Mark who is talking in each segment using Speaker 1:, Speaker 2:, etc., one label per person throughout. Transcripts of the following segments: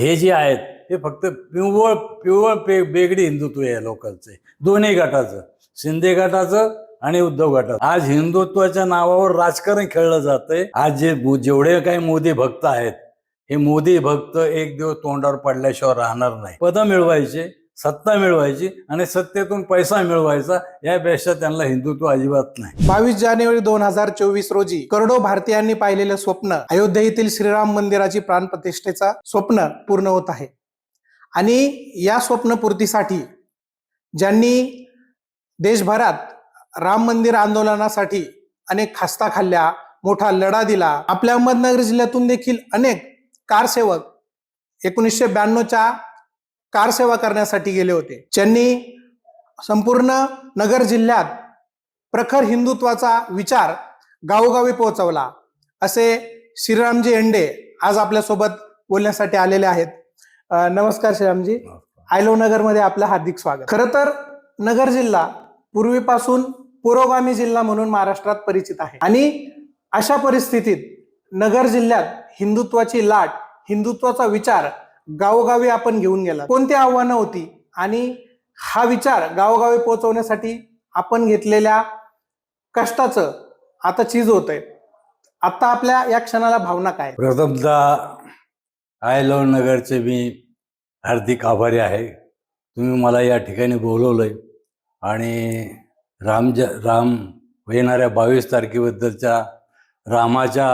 Speaker 1: हे जे आहेत हे फक्त पिवळ पिवळ पे बेगडी हिंदुत्व आहे लोकांचे. दोन्ही गटाचं. शिंदे गटाचं आणि उद्धव गटाचं. आज हिंदुत्वाच्या नावावर राजकारण खेळलं जातंय. आज जे जेवढे काही मोदी भक्त आहेत हे मोदी भक्त एक दिवस तोंडावर पडल्याशिवाय राहणार नाही. पदं मिळवायचे सत्ता मिळवायची आणि सत्तेतून पैसा मिळवायचा यापेक्षा त्यांना हिंदुत्व अजिबात नाही.
Speaker 2: बावीस जानेवारी दोन हजार चोवीस रोजी करोडो भारतीयांनी पाहिलेलं स्वप्न अयोध्या येथील श्रीराम मंदिराची प्राणप्रतिष्ठेचा स्वप्न पूर्ण होत आहे. आणि या स्वप्नपूर्तीसाठी ज्यांनी देशभरात राम मंदिर आंदोलनासाठी अनेक खास्ता खाल्ल्या मोठा लढा दिला आपल्या अहमदनगर जिल्ह्यातून देखील अनेक कारसेवक एकोणीसशे ब्याण्णवच्या कारसेवा करण्यासाठी गेले होते. ज्यांनी संपूर्ण नगर जिल्ह्यात प्रखर हिंदुत्वाचा विचार गावोगावी पोहोचवला. असे श्रीरामजी एंडे आज आपल्यासोबत बोलण्यासाठी आलेले आहेत. नमस्कार श्रीरामजी. आयलो नगरमध्ये आपलं हार्दिक स्वागत. खरं तर नगर जिल्हा पूर्वीपासून पुरोगामी जिल्हा म्हणून महाराष्ट्रात परिचित आहे. आणि अशा परिस्थितीत नगर जिल्ह्यात हिंदुत्वाची लाट हिंदुत्वाचा विचार गावोगावी आपण घेऊन गेला. कोणती आव्हानं होती? आणि हा विचार गावोगावी पोहोचवण्यासाठी आपण घेतलेल्या कष्टाचं आता चीज होत आहे आता आपल्या या क्षणाला भावना काय?
Speaker 1: प्रथमदा आय नगरचे मी हार्दिक आभारी आहे. तुम्ही मला या ठिकाणी बोलवलंय. आणि राम ज राम येणाऱ्या बावीस तारखेबद्दलच्या रामाच्या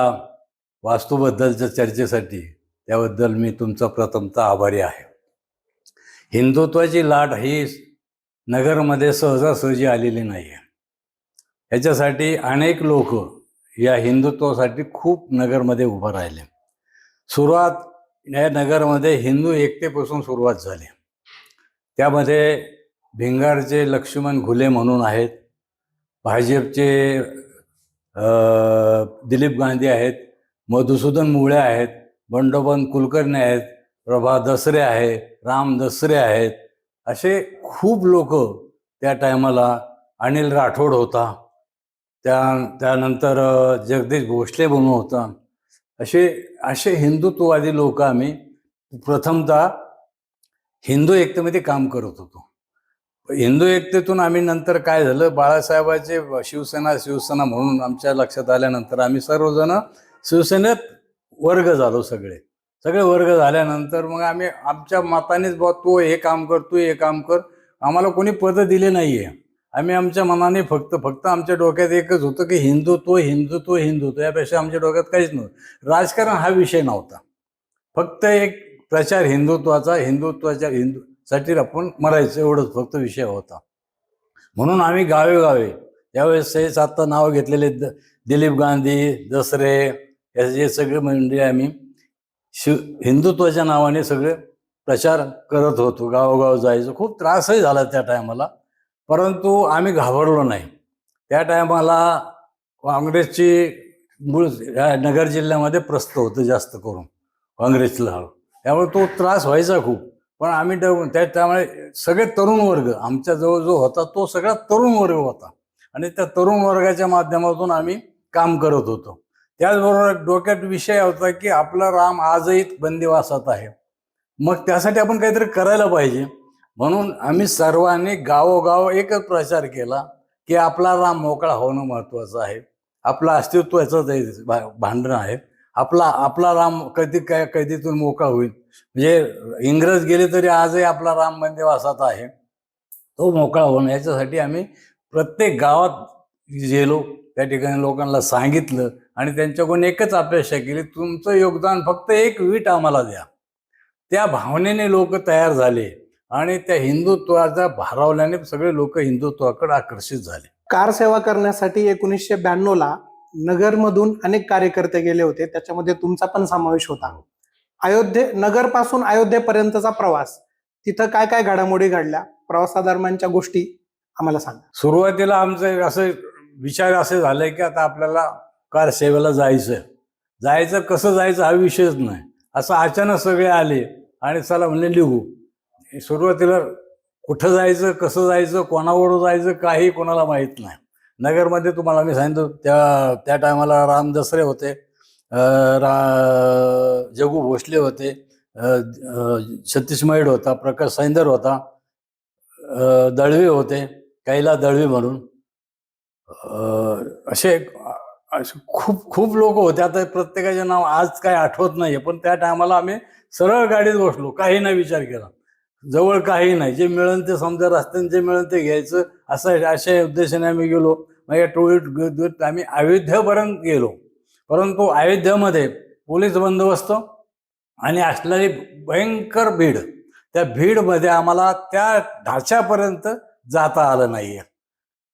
Speaker 1: वास्तूबद्दलच्या चर्चेसाठी त्याबद्दल मी तुमचा प्रथमतः आभारी आहे. हिंदुत्वाची लाट ही नगरमध्ये सहजासहजी आलेली नाही आहे याच्यासाठी अनेक लोक या हिंदुत्वासाठी खूप नगरमध्ये उभं राहिले. सुरुवात या नगरमध्ये हिंदू एकतेपासून सुरुवात झाली. त्यामध्ये भिंगारचे लक्ष्मण घुले म्हणून आहेत भाजपचे दिलीप गांधी आहेत मधुसूदन मुळे आहेत बंडोबन कुलकर्णी आहेत प्रभा दसरे आहे राम दसरे आहेत असे खूप लोक त्या टायमाला अनिल राठोड होता. त्या त्यानंतर जगदीश भोसले म्हणून होता. असे असे हिंदुत्ववादी लोक आम्ही प्रथमतः हिंदू एकतेमध्ये काम करत होतो. हिंदू एकतेतून आम्ही नंतर काय झालं बाळासाहेबाचे शिवसेना शिवसेना म्हणून आमच्या लक्षात आल्यानंतर आम्ही सर्वजण शिवसेनेत वर्ग झालो सगळे. सगळे वर्ग झाल्यानंतर मग आम्ही आमच्या मतानेच बा तू हे काम कर तू हे काम कर. आम्हाला कोणी पदं दिले नाही आहे आम्ही आमच्या मनाने फक्त फक्त आमच्या डोक्यात एकच होतं की हिंदुत्व हिंदुत्व हिंदुत्व यापेक्षा आमच्या डोक्यात काहीच नव्हतं. राजकारण हा विषय नव्हता. फक्त एक प्रचार हिंदुत्वाचा हिंदुत्वाच्या हिंदू साठी आपण मरायचं एवढंच फक्त विषय होता. म्हणून आम्ही गावेगावे यावेळेस त्यावेळेस हेच आत्ता नाव घेतलेले द दिलीप गांधी दसरे हे जे सगळे म्हणजे आम्ही शिव हिंदुत्वाच्या नावाने सगळे प्रचार करत होतो गावोगाव जायचो. खूप त्रासही झाला त्या टायमाला परंतु आम्ही घाबरलो नाही. त्या टायमाला काँग्रेसची मूळ या नगर जिल्ह्यामध्ये प्रस्त होतं जास्त करून काँग्रेसला. त्यामुळे तो त्रास व्हायचा खूप. पण आम्ही त्या त्यामुळे सगळे तरुण वर्ग आमच्या जवळ जो होता तो सगळा तरुण वर्ग होता. आणि त्या तरुण वर्गाच्या माध्यमातून आम्ही काम करत होतो. त्याचबरोबर डोक्यात विषय होता की आपला राम आजही बंदिवासात आहे. मग त्यासाठी आपण काहीतरी करायला पाहिजे. म्हणून आम्ही सर्वांनी गावोगाव एकच प्रचार केला की आपला राम मोकळा होणं महत्त्वाचं आहे. आपलं अस्तित्वाचं ते भा- भांडण आहे आपला आपला राम कधी काय कैदीतून मोकळा होईल. म्हणजे इंग्रज गेले तरी आजही आपला राम बंदिवासात आहे. तो मोकळा होणं याच्यासाठी आम्ही प्रत्येक गावात गेलो. त्या ठिकाणी लोकांना सांगितलं आणि त्यांच्याकडून एकच अपेक्षा केली तुमचं योगदान फक्त एक वीट आम्हाला द्या. त्या भावनेने लोक तयार झाले आणि त्या हिंदुत्वाचा भारावल्याने सगळे लोक हिंदुत्वाकडे आकर्षित झाले.
Speaker 2: कार सेवा करण्यासाठी एकोणीसशे ब्याण्णव ला नगरमधून अनेक कार्यकर्ते गेले होते त्याच्यामध्ये तुमचा पण समावेश होता. अयोध्ये नगरपासून अयोध्येपर्यंतचा प्रवास तिथं काय काय घडामोडी घडल्या? प्रवासादरम्यानच्या गोष्टी आम्हाला सांगा.
Speaker 1: सुरुवातीला आमचं असं विचार असे झाले की आता आपल्याला कार सेवेला जायचं जायचं कसं जायचं हा विषयच नाही. असं अचानक सगळे आले आणि चला म्हणले लिहू सुरुवातीला कुठं जायचं कसं जायचं कोणावर जायचं काही कोणाला माहीत नाही. नगरमध्ये तुम्हाला मी सांगितलं त्या त्या टायमाला राम दसरे होते रा जगू भोसले होते अ, सतीश मैड होता प्रकाश सैंदर होता दळवे होते कैला दळवी म्हणून. असे खूप खूप लोक होते. आता प्रत्येकाचे नाव आज काय आठवत नाहीये पण त्या टायमाला आम्ही सरळ गाडीत बसलो काही नाही विचार केला. जवळ काही नाही. जे मिळेल ते समजा रस्त्याने जे मिळेल ते घ्यायचं. असं अशा उद्देशाने आम्ही गेलो. मग या टोळीत आम्ही अयोध्यापर्यंत गेलो. परंतु अयोध्येमध्ये पोलीस बंदोबस्त आणि असलेली भयंकर भीड. त्या भीडमध्ये आम्हाला त्या ढाच्यापर्यंत जाता आलं नाहीये.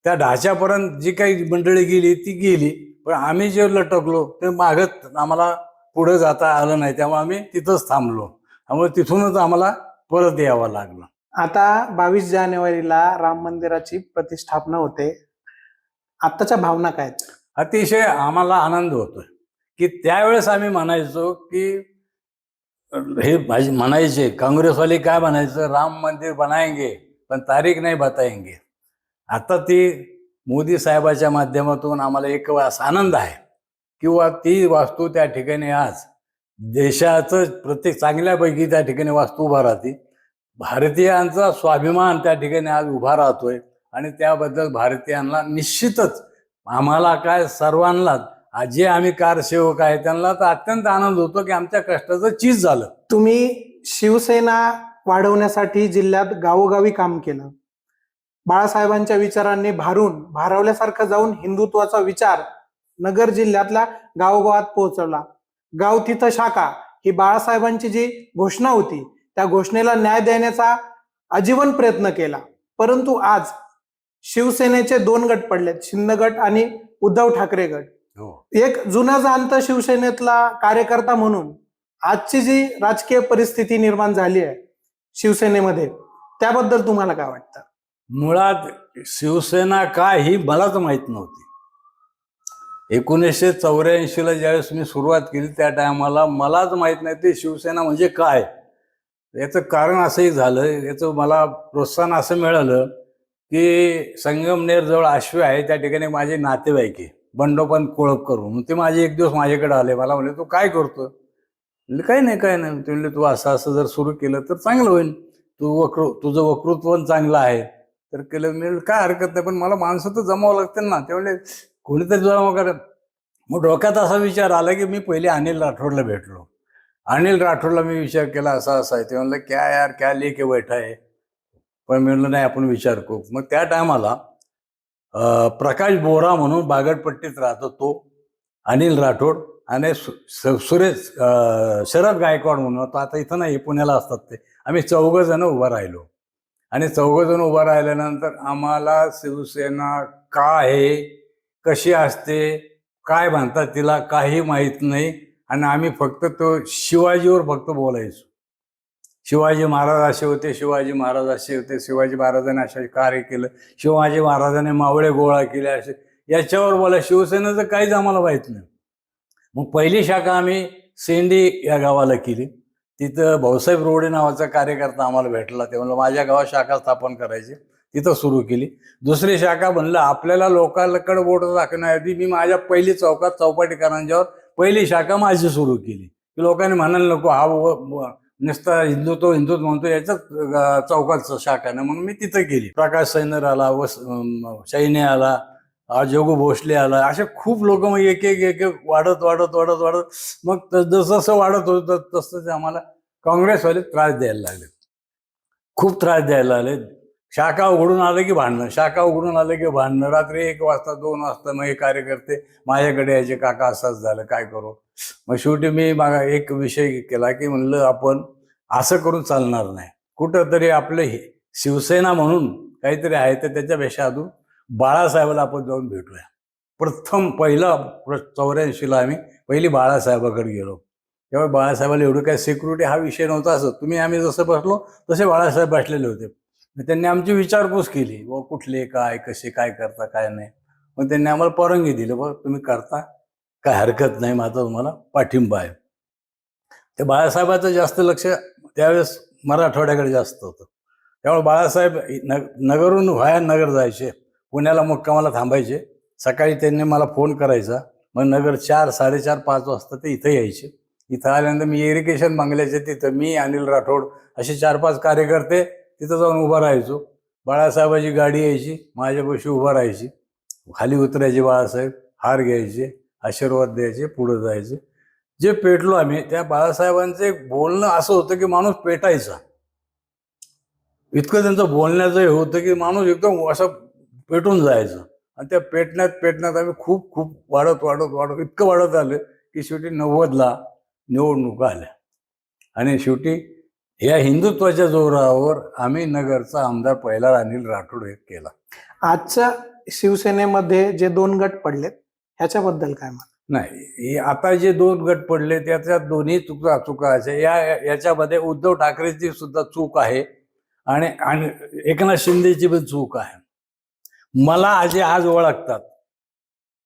Speaker 1: त्या ढाच्यापर्यंत जी काही मंडळी गेली ती गेली. पण आम्ही जे लटकलो ते मागत आम्हाला पुढे जाता आलं नाही. त्यामुळे आम्ही तिथंच थांबलो. त्यामुळे तिथूनच आम्हाला परत यावं लागलं.
Speaker 2: आता बावीस जानेवारीला राम मंदिराची प्रतिष्ठापना होते. आत्ताच्या भावना काय?
Speaker 1: अतिशय आम्हाला आनंद होतोय. की त्यावेळेस आम्ही म्हणायचो की हे भाजी म्हणायचे काँग्रेसवाले काय म्हणायचं? राम मंदिर बनाएंगे पण तारीख नाही बताएंगे आता ती मोदी साहेबाच्या माध्यमातून आम्हाला एक आनंद आहे. किंवा ती वास्तू त्या ठिकाणी आज देशाचं प्रत्येक चांगल्यापैकी त्या ठिकाणी वास्तू उभा राहते. भारतीयांचा स्वाभिमान त्या ठिकाणी आज उभा राहतोय. आणि त्याबद्दल भारतीयांना निश्चितच आम्हाला काय सर्वांना जे आम्ही कारसेवक आहे त्यांना तर अत्यंत आनंद होतो की आमच्या कष्टाचं चीज झालं.
Speaker 2: तुम्ही शिवसेना वाढवण्यासाठी जिल्ह्यात गावोगावी काम केलं. बाळासाहेबांच्या विचारांनी भारून भारावल्यासारखं जाऊन हिंदुत्वाचा विचार नगर जिल्ह्यातल्या गावोगावात पोहोचवला. गाव तिथं शाखा ही बाळासाहेबांची जी घोषणा होती त्या घोषणेला न्याय देण्याचा आजीवन प्रयत्न केला. परंतु आज शिवसेनेचे दोन गट पडलेत शिंदे गट आणि उद्धव ठाकरे गट.
Speaker 1: हो.
Speaker 2: एक जुना जाणता शिवसेनेतला कार्यकर्ता म्हणून आजची जी राजकीय परिस्थिती निर्माण झाली आहे शिवसेनेमध्ये त्याबद्दल तुम्हाला काय वाटतं?
Speaker 1: मुळात शिवसेना काय ही मलाच माहीत नव्हती. एकोणीसशे चौऱ्याऐंशीला ज्यावेळेस मी सुरुवात केली त्या टायमाला मलाच माहीत नाही ते शिवसेना म्हणजे काय. याचं कारण असंही झालं याचं मला प्रोत्साहन असं मिळालं की संगमनेरजवळ आश्वी आश्वे आहे त्या ठिकाणी माझे नातेवाईक आहे बंडोपंत कोळपकर म्हणून. ते माझे एक दिवस माझ्याकडे आले मला म्हणले तू काय करतो म्हणजे काही नाही काय नाही. ते म्हणले तू असं असं जर सुरू केलं तर चांगलं होईल. तू वक्र तुझं वक्तृत्व पण चांगलं आहे. तर केलं मी काय हरकत नाही पण मला माणसं तर जमावं लागतील ना. त्यामुळे कोणीतरी जमा करत मग डोक्यात असा विचार आला की मी पहिले अनिल राठोडला भेटलो. अनिल राठोडला मी विचार केला असा असा आहे. ते म्हणलं क्या यार क्या लेके बैठा आहे पण मी म्हणलं नाही आपण विचार करू. मग त्या टायमाला प्रकाश बोरा म्हणून बागडपट्टीत राहतो तो अनिल राठोड आणि सु- सुरेश शरद गायकवाड म्हणून. तो आता इथं नाही पुण्याला असतात ते. आम्ही चौघ जण उभं राहिलो. आणि चौघजण उभा उभं राहिल्यानंतर आम्हाला शिवसेना का आहे कशी असते काय म्हणतात तिला काही माहीत नाही. आणि आम्ही फक्त तो शिवाजीवर फक्त बोलायचो. शिवाजी महाराज असे होते शिवाजी महाराज असे होते शिवाजी महाराजांनी असे कार्य केलं शिवाजी महाराजांनी मावळे गोळा केले असे. याच्यावर बोला शिवसेनेचं काहीच आम्हाला माहीत नाही. मग पहिली शाखा आम्ही सेंडी या गावाला केली. तिथं भाऊसाहेब रोडे नावाचा कार्यकर्ता आम्हाला भेटला. ते म्हणलं माझ्या गावात शाखा स्थापन करायची. तिथं सुरू केली. दुसरी शाखा म्हणलं आपल्याला लोकांकडे बोट दाखवण्याआधी मी माझ्या पहिली चौकात चौपाटीकरांच्यावर पहिली शाखा माझी सुरू केली. की लोकांनी म्हणायला नको हा नुसता हिंदुत्व हिंदुत्व म्हणतो याच्यात चौकात शाखा ना म्हणून मी तिथं गेली. प्रकाश सैनर आला वस सैन्य आला जोगू भोसले आला. असे खूप लोक मग एक एक एक एक वाढत वाढत वाढत वाढत. मग जसं वाढत होतं तसं आम्हाला काँग्रेसवाले त्रास द्यायला लागले. खूप त्रास द्यायला लागले. शाखा उघडून आलं की भांडणं शाखा उघडून आलं की भांडणं. रात्री एक वाजता दोन वाजता मग हे कार्यकर्ते माझ्याकडे यायचे काका असंच झालं काय करू? मग शेवटी मी मागा एक विषय केला की म्हणलं आपण असं करून चालणार नाही. कुठंतरी आपलं हे शिवसेना म्हणून काहीतरी आहे तर त्याच्यापेक्षा अजून बाळासाहेबाला आपण जाऊन भेटूया. प्रथम पहिला चौऱ्याऐंशीला आम्ही पहिली बाळासाहेबाकडे गेलो. तेव्हा बाळासाहेबाला एवढं काय सिक्युरिटी हा विषय नव्हता असं. तुम्ही आम्ही जसं बसलो तसे बाळासाहेब बसलेले होते. मग त्यांनी आमची विचारपूस केली. व कुठले काय कसे काय करता काय नाही. मग त्यांनी आम्हाला परवानगी दिली. बघ तुम्ही करता काय हरकत नाही माझा तुम्हाला पाठिंबा आहे. ते बाळासाहेबाचं जास्त लक्ष त्यावेळेस मराठवाड्याकडे जास्त होतं. त्यामुळे बाळासाहेब न नगरून व्हाया नगर जायचे. पुण्याला मुक्कामाला थांबायचे. सकाळी त्यांनी मला फोन करायचा. मग नगर चार साडेचार पाच वाजता ते इथं यायचे. इथं आल्यानंतर मी इरिगेशन बंगल्याचे तिथं मी अनिल राठोड असे चार पाच कार्यकर्ते तिथं जाऊन उभा राहायचो. बाळासाहेबाची गाडी यायची माझ्यापाशी उभा राहायची. खाली उतरायचे बाळासाहेब हार घ्यायचे आशीर्वाद द्यायचे पुढे जायचे. जे पेटलो आम्ही त्या बाळासाहेबांचं एक बोलणं असं होतं की माणूस पेटायचा. इतकं त्यांचं बोलण्याचं हे होतं की माणूस एकदम असं पेटून जायचं. आणि त्या पेटण्यात पेटण्यात आम्ही खूप खूप वाढत वाढत वाढत इतकं वाढत आलं की शेवटी नव्वदला निवडणुका आल्या. आणि शेवटी या हिंदुत्वाच्या जोरावर आम्ही नगरचा आमदार पहिला अनिल राठोड हे केला.
Speaker 2: आजच्या शिवसेनेमध्ये जे दोन गट पडलेत ह्याच्याबद्दल काय मत
Speaker 1: नाही आता जे दोन गट पडले त्याच्यात दोन्ही चुका चुका असे या याच्यामध्ये उद्धव ठाकरेची सुद्धा चूक आहे आणि आणि एकनाथ शिंदेची पण चूक आहे. मला आज आज ओळखतात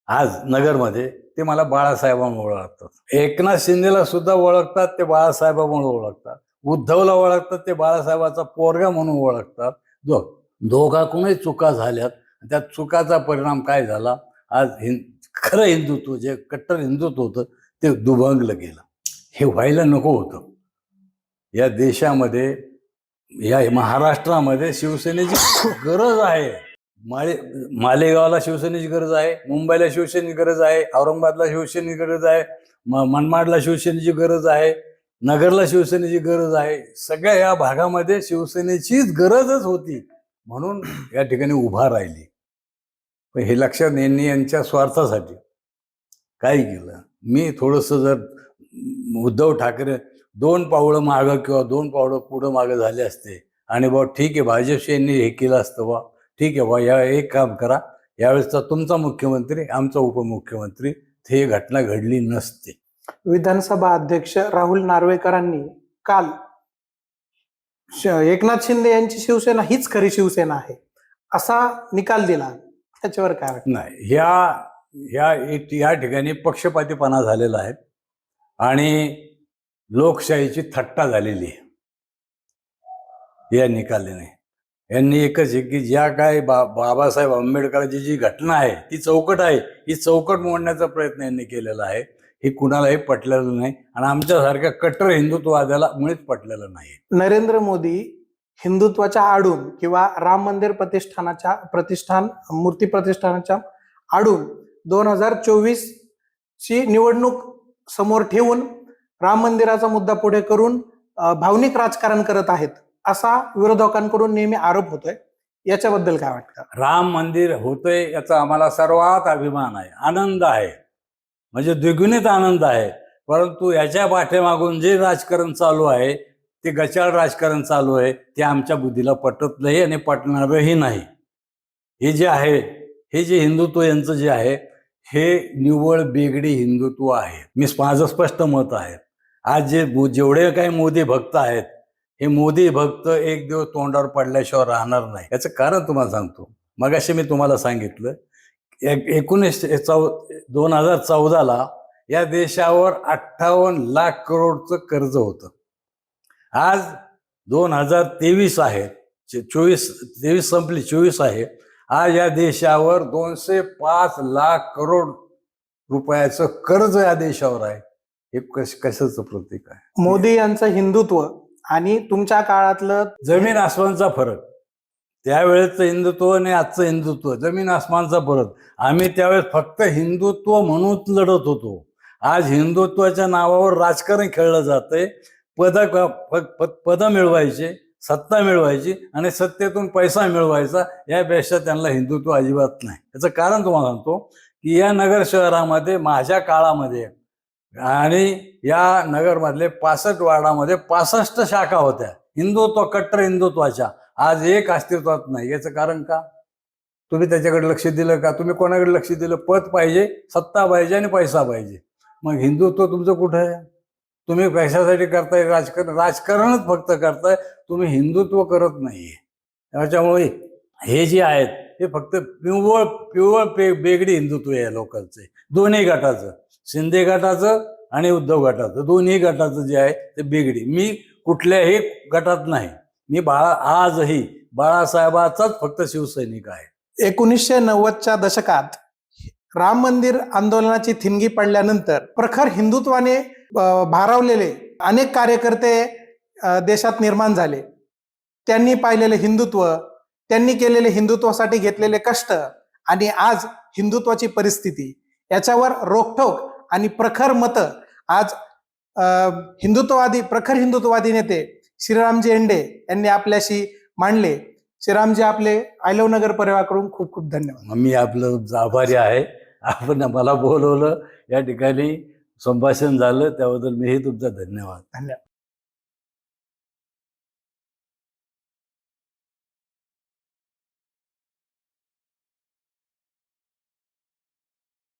Speaker 1: आज नगरमध्ये ते मला बाळासाहेबांमुळे ओळखतात. एकनाथ शिंदेला सुद्धा ओळखतात ते बाळासाहेबांमुळे ओळखतात. उद्धवला ओळखतात ते बाळासाहेबाचा पोरगा म्हणून ओळखतात. जो दोघाकडूनही चुका झाल्यात त्या चुकाचा परिणाम काय झाला? आज हिं खरं हिंदुत्व जे कट्टर हिंदुत्व होतं ते दुभंगलं गेलं. हे व्हायला नको होतं. या देशामध्ये या महाराष्ट्रामध्ये शिवसेनेची गरज आहे. माळे मालेगावला शिवसेनेची गरज आहे मुंबईला शिवसेनेची गरज आहे औरंगाबादला शिवसेनेची गरज आहे म मनमाडला शिवसेनेची गरज आहे नगरला शिवसेनेची गरज आहे. सगळ्या या भागामध्ये शिवसेनेचीच गरजच होती. म्हणून या ठिकाणी उभा राहिली. पण हे लक्षात यांनी यांच्या स्वार्थासाठी. काय केलं. मी थोडंसं जर उद्धव ठाकरे दोन पावलं मागं किंवा दोन पावलं पुढं मागं झाले असते. आणि बा ठीक आहे भाजपशी यांनी हे केलं असतं बा ठीक आहे बा या एक काम करा. यावेळेसचा तुमचा मुख्यमंत्री आमचा उपमुख्यमंत्री ही घटना घडली नसते.
Speaker 2: विधानसभा अध्यक्ष राहुल नार्वेकरांनी काल एकनाथ शिंदे यांची शिवसेना हीच खरी शिवसेना आहे असा निकाल दिला. त्याच्यावर काय
Speaker 1: नाही ह्या ह्या या ठिकाणी पक्षपातीपणा झालेला आहे आणि लोकशाहीची थट्टा झालेली आहे या निकालाने. यांनी एकच आहे की ज्या काय बा बाबासाहेब आंबेडकरांची जी घटना आहे ती चौकट आहे ही चौकट मोडण्याचा प्रयत्न यांनी केलेला आहे. हे कुणालाही पटलेलं नाही आणि आमच्यासारख्या कट्टर हिंदुत्ववाद्याला मुळीच पटलेलं नाही.
Speaker 2: नरेंद्र मोदी हिंदुत्वाच्या आडून किंवा राम मंदिर प्रतिष्ठानाच्या प्रतिष्ठान मूर्ती प्रतिष्ठानाच्या आडून दोन हजार चोवीस ची निवडणूक समोर ठेवून राम मंदिराचा मुद्दा पुढे करून भावनिक राजकारण करत आहेत. असा विरोधकांकडून नेहमी आरोप होतोय. याच्याबद्दल काय वाटतं?
Speaker 1: राम मंदिर होतंय याचा आम्हाला सर्वात अभिमान आहे. आनंद आहे. म्हणजे द्विगुणित आनंद आहे. परंतु याच्या पाठीमागून जे राजकारण चालू आहे ते गचाळ राजकारण चालू आहे ते आमच्या बुद्धीला पटत नाही आणि पटणारही नाही. हे जे आहे हे जे हिंदुत्व यांचं जे आहे हे निव्वळ बेगडी हिंदुत्व आहे. मी माझं स्पष्ट मत आहे. आज जे जेवढे काही मोदी भक्त आहेत हे मोदी भक्त एक दिवस तोंडावर पडल्याशिवाय राहणार नाही. याचं कारण तुम्हाला सांगतो. मगाशी मी तुम्हाला सांगितलं एक- एकोणीसशे चौ दोन हजार चौदाला या देशावर अठ्ठावन्न लाख करोडचं कर्ज होतं. आज दोन हजार तेवीस आहे चोवीस तेवीस संपली चोवीस आहे. आज या देशावर दोनशे पाच लाख करोड रुपयाचं कर्ज या देशावर आहे. हे कश कशाचं प्रतीक आहे?
Speaker 2: मोदी यांचं हिंदुत्व आणि तुमच्या काळातलं
Speaker 1: जमीन आसमानचा फरक. त्यावेळेचं हिंदुत्व आणि आजचं हिंदुत्व जमीन आसमानचा फरक. आम्ही त्यावेळेस फक्त हिंदुत्व म्हणून लढत होतो. आज हिंदुत्वाच्या नावावर राजकारण खेळलं जातंय. पद पद मिळवायचे सत्ता मिळवायची आणि सत्तेतून पैसा मिळवायचा यापेक्षा त्यांना हिंदुत्व अजिबात नाही. याचं कारण तुम्हाला सांगतो की या नगर शहरामध्ये माझ्या काळामध्ये आणि या नगरमधले पासष्ट वार्डामध्ये पासष्ट शाखा होत्या. हिंदुत्व कट्टर हिंदुत्वाच्या. आज एक अस्तित्वात नाही. याचं कारण का? तुम्ही त्याच्याकडे लक्ष दिलं का? तुम्ही कोणाकडे लक्ष दिलं? पद पाहिजे सत्ता पाहिजे आणि पैसा पाहिजे. मग हिंदुत्व तुमचं कुठं आहे? तुम्ही पैशासाठी करताय राजकारण राजकारणच फक्त करताय. तुम्ही हिंदुत्व करत नाहीये. त्याच्यामुळे हे जे आहेत हे फक्त पिवळ पिवळ पे बेगडी हिंदुत्व आहे लोकांचे. दोन्ही गटाचं. शिंदे गटाचं आणि उद्धव गटाचं. दोन्ही गटाचं जे आहे ते बिघडी. मी कुठल्याही गटात नाही. मी बाळा आजही बाळासाहेबाचाच फक्त शिवसैनिक आहे.
Speaker 2: एकोणीसशे नव्वदच्या दशकात राम मंदिर आंदोलनाची थिणगी पडल्यानंतर प्रखर हिंदुत्वाने भारावलेले अनेक कार्यकर्ते देशात निर्माण झाले. त्यांनी पाहिलेले हिंदुत्व त्यांनी केलेले हिंदुत्वासाठी घेतलेले कष्ट आणि आज हिंदुत्वाची परिस्थिती याच्यावर रोखठोक आणि प्रखर मतं. आज हिंदुत्ववादी प्रखर हिंदुत्ववादी नेते श्रीरामजी एंडे यांनी आपल्याशी मांडले. श्रीरामजी आपले आयलव नगर परिवाराकडून खूप खूप धन्यवाद.
Speaker 1: मी आपलं आभारी आहे. आपण मला बोलवलं. या ठिकाणी संभाषण झालं. त्याबद्दल मीही तुमचा धन्यवाद.
Speaker 2: धन्यवाद.